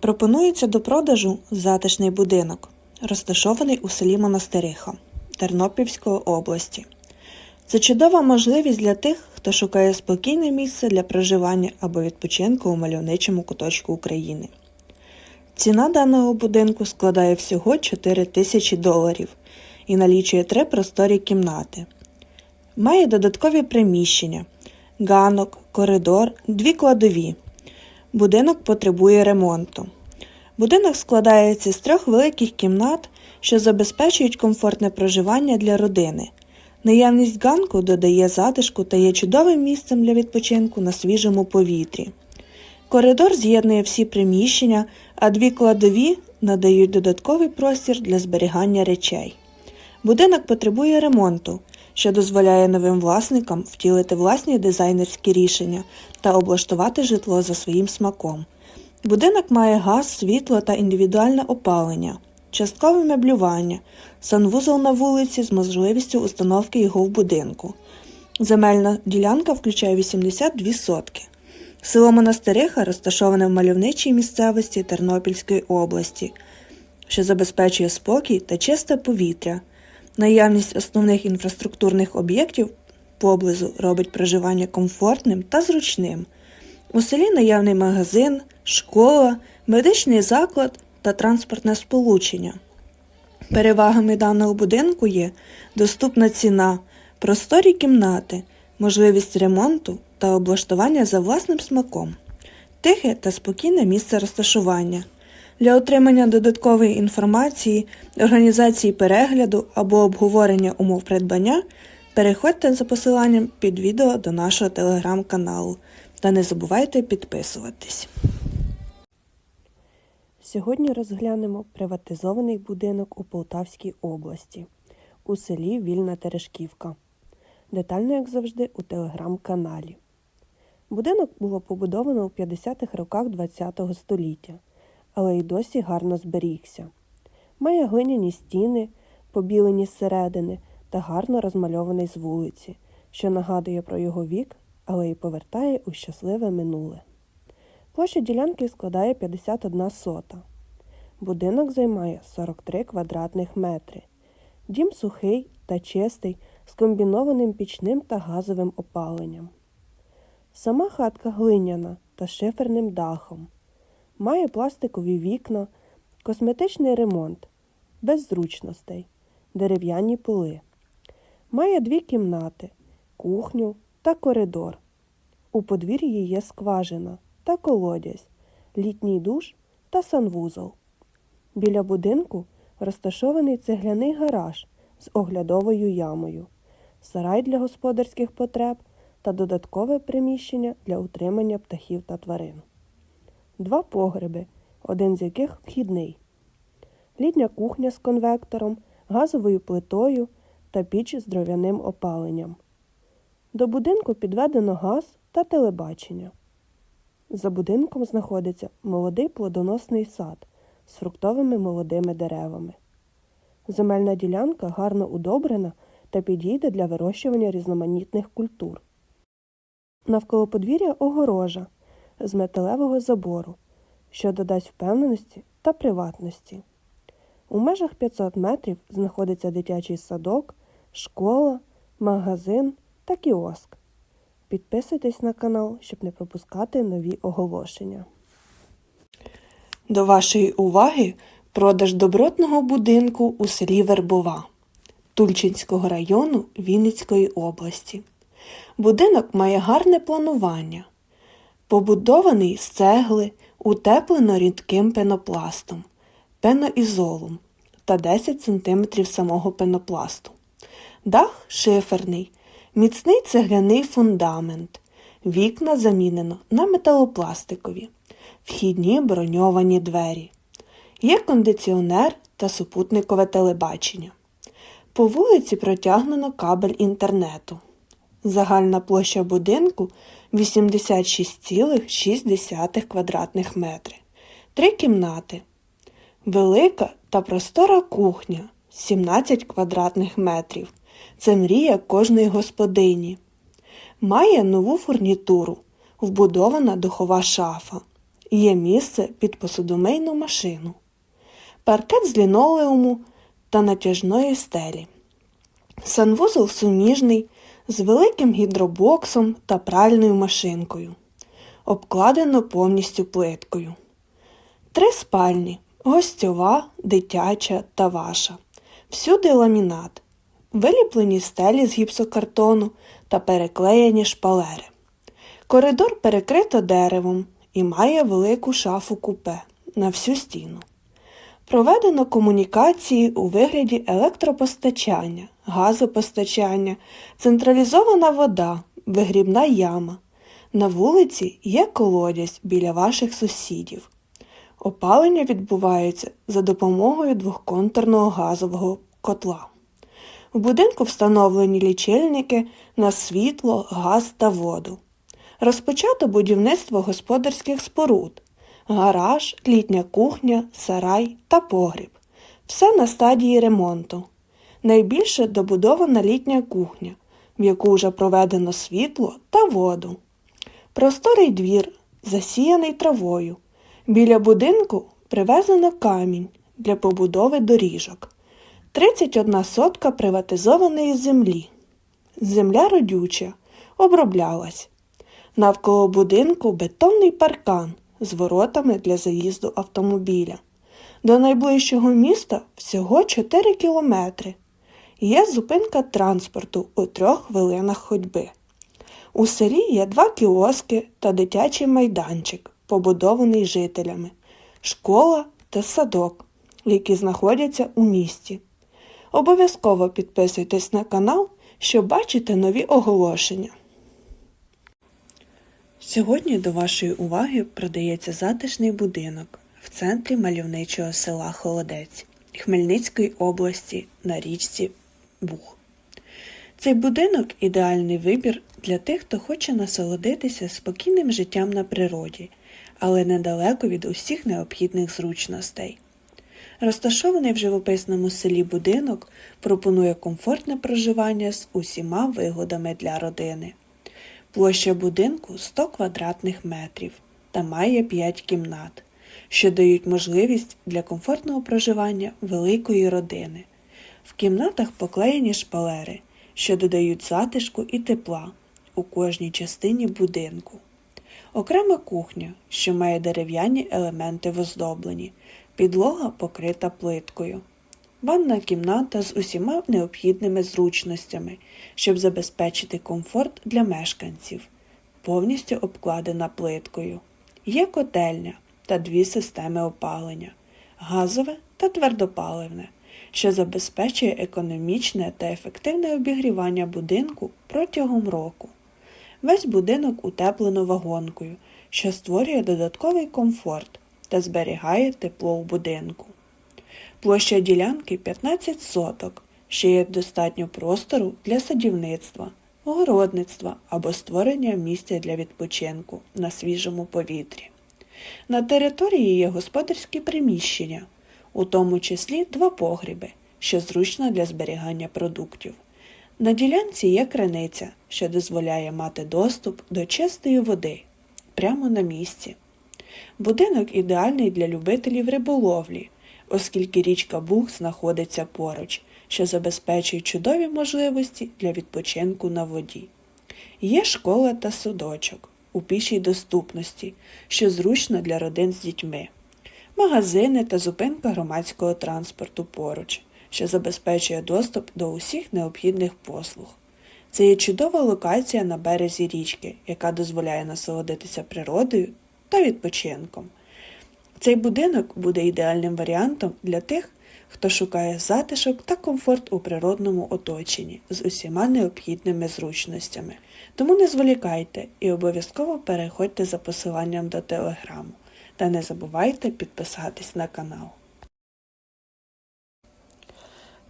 Пропонується до продажу затишний будинок, розташований у селі Монастириха Тернопільської області. Це чудова можливість для тих, хто шукає спокійне місце для проживання або відпочинку у мальовничому куточку України. Ціна даного будинку складає всього 4 тисячі доларів і налічує три просторі кімнати. Має додаткові приміщення, ганок, коридор, дві кладові. Будинок потребує ремонту. Будинок складається з трьох великих кімнат, що забезпечують комфортне проживання для родини. Наявність ганку додає затишку та є чудовим місцем для відпочинку на свіжому повітрі. Коридор з'єднує всі приміщення, а дві кладові надають додатковий простір для зберігання речей. Будинок потребує ремонту, що дозволяє новим власникам втілити власні дизайнерські рішення та облаштувати житло за своїм смаком. Будинок має газ, світло та індивідуальне опалення, часткове меблювання, санвузол на вулиці з можливістю установки його в будинку. Земельна ділянка включає 82 сотки. Село Монастириха розташоване в мальовничій місцевості Тернопільської області, що забезпечує спокій та чисте повітря. Наявність основних інфраструктурних об'єктів поблизу робить проживання комфортним та зручним. У селі наявний магазин, школа, медичний заклад та транспортне сполучення. Перевагами даного будинку є доступна ціна, просторі кімнати, можливість ремонту та облаштування за власним смаком, тихе та спокійне місце розташування. Для отримання додаткової інформації, організації перегляду або обговорення умов придбання переходьте за посиланням під відео до нашого телеграм-каналу та не забувайте підписуватись. Сьогодні розглянемо приватизований будинок у Полтавській області у селі Вільна Терешківка. Детально, як завжди, у телеграм-каналі. Будинок було побудовано у 50-х роках ХХ століття, але й досі гарно зберігся. Має глиняні стіни, побілені зсередини та гарно розмальований з вулиці, що нагадує про його вік, але й повертає у щасливе минуле. Площа ділянки складає 51 сота. Будинок займає 43 квадратних метри. Дім сухий та чистий з комбінованим пічним та газовим опаленням. Сама хатка глиняна та шиферним дахом. Має пластикові вікна, косметичний ремонт, без зручностей, дерев'яні поли. Має дві кімнати, кухню та коридор. У подвір'ї є скважина та колодязь, літній душ та санвузол. Біля будинку розташований цегляний гараж з оглядовою ямою, сарай для господарських потреб та додаткове приміщення для утримання птахів та тварин. Два погреби, один з яких вхідний, літня кухня з конвектором, газовою плитою та піч з дров'яним опаленням. До будинку підведено газ та телебачення. За будинком знаходиться молодий плодоносний сад з фруктовими молодими деревами. Земельна ділянка гарно удобрена та підійде для вирощування різноманітних культур. Навколо подвір'я огорожа з металевого забору, що додасть впевненості та приватності. У межах 500 метрів знаходиться дитячий садок, школа, магазин та кіоск. Підписуйтесь на канал, щоб не пропускати нові оголошення. До вашої уваги продаж добротного будинку у селі Вербова Тульчинського району Вінницької області. Будинок має гарне планування. Побудований з цегли, утеплено рідким пенопластом, пеноізолом та 10 см самого пенопласту. Дах шиферний, міцний цегляний фундамент. Вікна замінено на металопластикові, вхідні броньовані двері. Є кондиціонер та супутникове телебачення. По вулиці протягнено кабель інтернету. Загальна площа будинку 86,6 квадратних метри. Три кімнати. Велика та простора кухня 17 квадратних метрів. Це мрія кожної господині. Має нову фурнітуру, вбудована духова шафа, Є місце під посудомийну машину, паркет з лінолеуму та натяжної стелі. Санвузол суміжний з великим гідробоксом та пральною машинкою. Обкладено повністю плиткою. Три спальні гостьова, дитяча та ваша. Всюди ламінат, виліплені стелі з гіпсокартону та переклеєні шпалери. Коридор перекрито деревом і має велику шафу купе на всю стіну. Проведено комунікації у вигляді електропостачання, газопостачання, централізована вода, вигрібна яма. На вулиці є колодязь біля ваших сусідів. Опалення відбувається за допомогою двохконтурного газового котла. У будинку встановлені лічильники на світло, газ та воду. Розпочато будівництво господарських споруд, гараж, літня кухня, сарай та погріб. Все на стадії ремонту. Найбільше добудована літня кухня, в яку вже проведено світло та воду. Просторий двір, засіяний травою. Біля будинку привезено камінь для побудови доріжок. 31 сотка приватизованої землі. Земля родюча, оброблялась. Навколо будинку бетонний паркан з воротами для заїзду автомобіля. До найближчого міста всього 4 кілометри. Є зупинка транспорту у трьох хвилинах ходьби. У селі є два кіоски та дитячий майданчик, побудований жителями, школа та садок, які знаходяться у місті. Обов'язково підписуйтесь на канал, щоб бачити нові оголошення. Сьогодні до вашої уваги продається затишний будинок в центрі мальовничого села Холодець Хмельницької області на річці Буг. Цей будинок ідеальний вибір для тих, хто хоче насолодитися спокійним життям на природі, але недалеко від усіх необхідних зручностей. Розташований в живописному селі будинок пропонує комфортне проживання з усіма вигодами для родини. Площа будинку 100 квадратних метрів та має 5 кімнат, що дають можливість для комфортного проживання великої родини. В кімнатах поклеєні шпалери, що додають затишку і тепла у кожній частині будинку. Окрема кухня, що має дерев'яні елементи в оздобленні, підлога покрита плиткою. Ванна кімната з усіма необхідними зручностями, щоб забезпечити комфорт для мешканців, повністю обкладена плиткою. Є котельня та дві системи опалення газове та твердопаливне, що забезпечує економічне та ефективне обігрівання будинку протягом року. Весь будинок утеплено вагонкою, що створює додатковий комфорт та зберігає тепло в будинку. Площа ділянки 15 соток, ще є достатньо простору для садівництва, огородництва або створення місця для відпочинку на свіжому повітрі. На території є господарські приміщення, у тому числі два погріби, що зручно для зберігання продуктів. На ділянці є криниця, що дозволяє мати доступ до чистої води прямо на місці. Будинок ідеальний для любителів риболовлі, оскільки річка Буг знаходиться поруч, що забезпечує чудові можливості для відпочинку на воді. Є школа та садочок у пішій доступності, що зручно для родин з дітьми, магазини та зупинка громадського транспорту поруч, що забезпечує доступ до усіх необхідних послуг. Це є чудова локація на березі річки, яка дозволяє насолодитися природою та відпочинком. Цей будинок буде ідеальним варіантом для тих, хто шукає затишок та комфорт у природному оточенні з усіма необхідними зручностями. Тому не зволікайте і обов'язково переходьте за посиланням до телеграму. Та не забувайте підписатись на канал.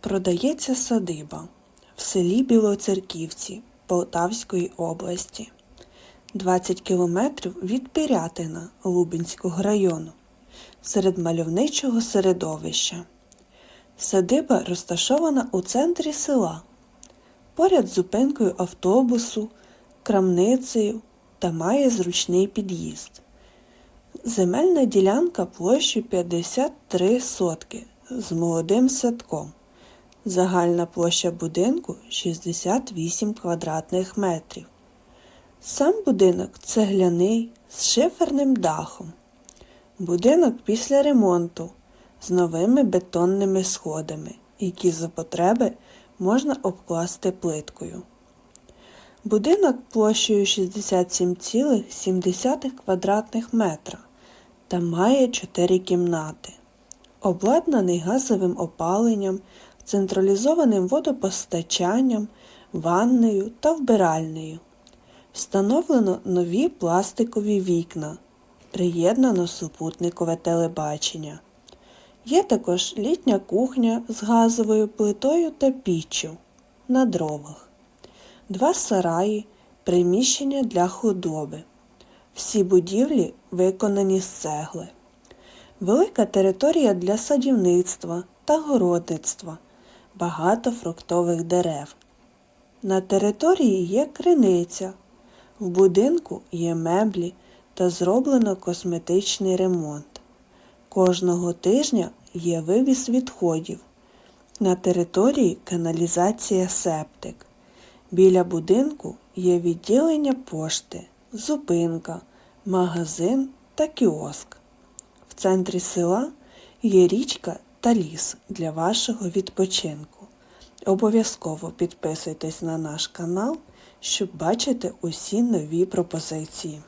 Продається садиба в селі Білоцерківці Полтавської області. 20 кілометрів від Пирятина Лубенського району серед мальовничого середовища. Садиба розташована у центрі села, поряд з зупинкою автобусу, крамницею та має зручний під'їзд. Земельна ділянка площею 53 сотки з молодим садком. Загальна площа будинку 68 квадратних метрів. Сам будинок цегляний з шиферним дахом. Будинок після ремонту з новими бетонними сходами, які за потреби можна обкласти плиткою. Будинок площею 67,7 квадратних метра та має 4 кімнати. Обладнаний газовим опаленням, централізованим водопостачанням, ваннею та вбиральнею. Встановлено нові пластикові вікна. Приєднано супутникове телебачення. Є також літня кухня з газовою плитою та піччю на дровах, два сараї, приміщення для худоби. Всі будівлі виконані з цегли. Велика територія для садівництва та городництва, багато фруктових дерев. На території є криниця, в будинку є меблі та зроблено косметичний ремонт. Кожного тижня є вивіз відходів. На території каналізація септик. Біля будинку є відділення пошти, зупинка, магазин та кіоск. В центрі села є річка та ліс для вашого відпочинку. Обов'язково підписуйтесь на наш канал, щоб бачити усі нові пропозиції.